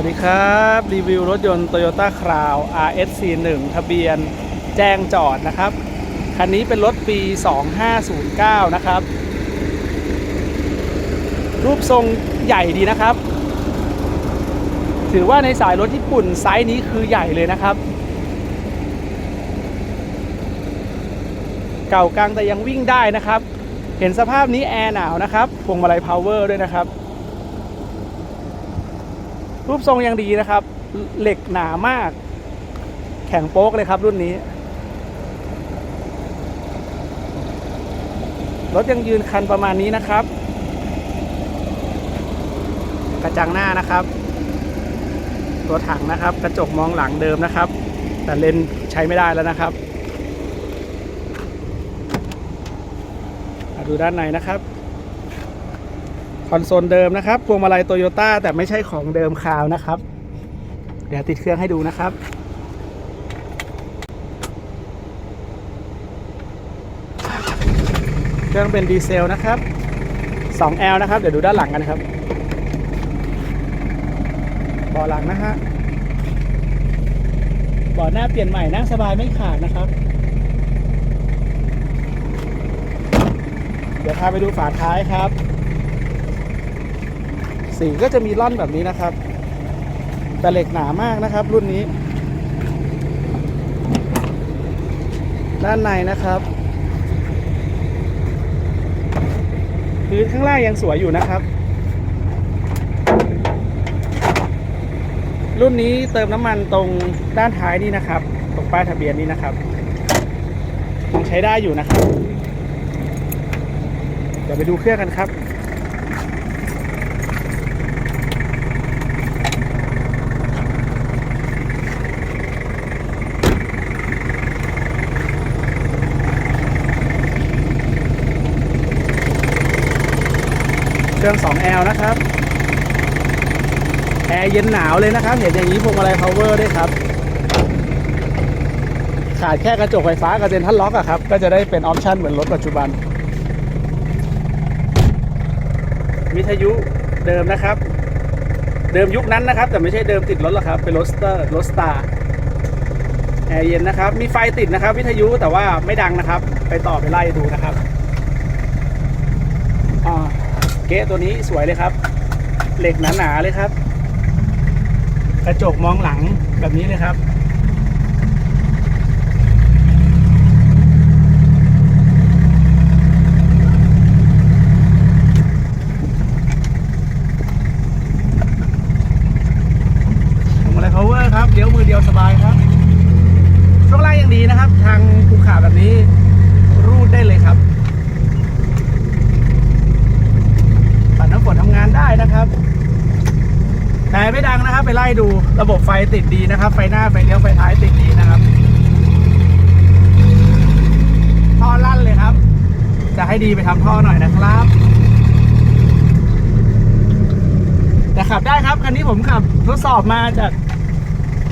วัสดีครับ รีวิวรถยนต์ Toyota Crown RS41 ทะเบียนแจ้งจอดนะครับ คันนี้เป็นรถปี 2509 นะครับ รูปทรงใหญ่ดีนะครับ ถือว่าในสายรถญี่ปุ่นไซส์นี้คือใหญ่เลยนะครับ เก่ากลางแต่ยังวิ่งได้นะครับ เห็นสภาพนี้แอร์หนาวนะครับพวงมาลัยพาวเวอร์ด้วยนะครับ รูปทรงยังดีนะครับ เหล็กหนามาก แข็งโป๊กเลยครับรุ่นนี้ รถยังยืนคันประมาณนี้นะครับ กระจังหน้านะครับ ตัวถังนะครับ กระจกมองหลังเดิมนะครับ แต่เลนใช้ไม่ได้แล้วนะครับดูด้านในนะครับ คอนโซลเดิมนะครับพวงมาลัยโตโยต้าแต่ไม่ใช่ของเดิมคราวนะครับ เดี๋ยวติดเครื่องให้ดูนะครับ เครื่องเป็นดีเซลนะครับ 2L นะครับ เดี๋ยวดูด้านหลังกันครับเบาะหลังนะฮะเบาะหน้าเปลี่ยนใหม่นั่งสบายไม่ขาดนะครับ เดี๋ยวพาไปดูฝาท้ายครับ สีก็จะมีร่อนแบบนี้นะครับ แต่เหล็กหนามากนะครับ รุ่นนี้ ด้านในนะครับพื้นข้างล่างยังสวยอยู่นะครับ รุ่นนี้เติมน้ำมันตรงด้านท้ายนี่นะครับ ตรงป้ายทะเบียนนี้นะครับยังใช้ได้อยู่นะครับ เดี๋ยวไปดูเครื่องกันครับ เครื่อง 2L นะครับ แอร์เย็นหนาวเลยนะครับ เห็นอย่างนี้พวงมาลัย power ด้วยครับ ขาดแค่กระจกไฟฟ้ากับเซนทรัลล็อกอะครับ ก็จะได้เป็นออปชันเหมือนรถปัจจุบัน วิทยุเดิมนะครับ เดิมยุคนั้นนะครับ แต่ไม่ใช่เดิมติดรถหรอกครับ เป็นรถสเตอร์รถสตาร์แอร์เย็นนะครับ มีไฟติดนะครับ วิทยุแต่ว่าไม่ดังนะครับ ไปต่อไปไล่ดูนะครับอ่า เก๊ตัวนี้สวยเลยครับ เหล็กหนาๆเลยครับ กระจกมองหลังแบบนี้เลยครับผมอะไร power ครับเลี้ยวมือเดียวสบายครับช่วงล่างยังดีนะครับ ทางภูเขาแบบนี้รูดได้เลยครับ ปัดน้ำฝนทำงา นะครับ แต่ไม่ดังนะครับ ไปไล่ดูระบบไฟติดดีนะครับ ไฟหน้าไฟเลี้ยวไฟท้ายติดดีนะครับท่อลั่นเลยครับ จะให้ดีไปทำท่อหน่อยนะครับ แต่ขับได้ครับคันนี้ผมขับทดสอบมาจาก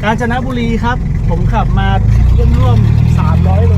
กาญจนบุรีครับ ผมขับมาร่วมๆ300โล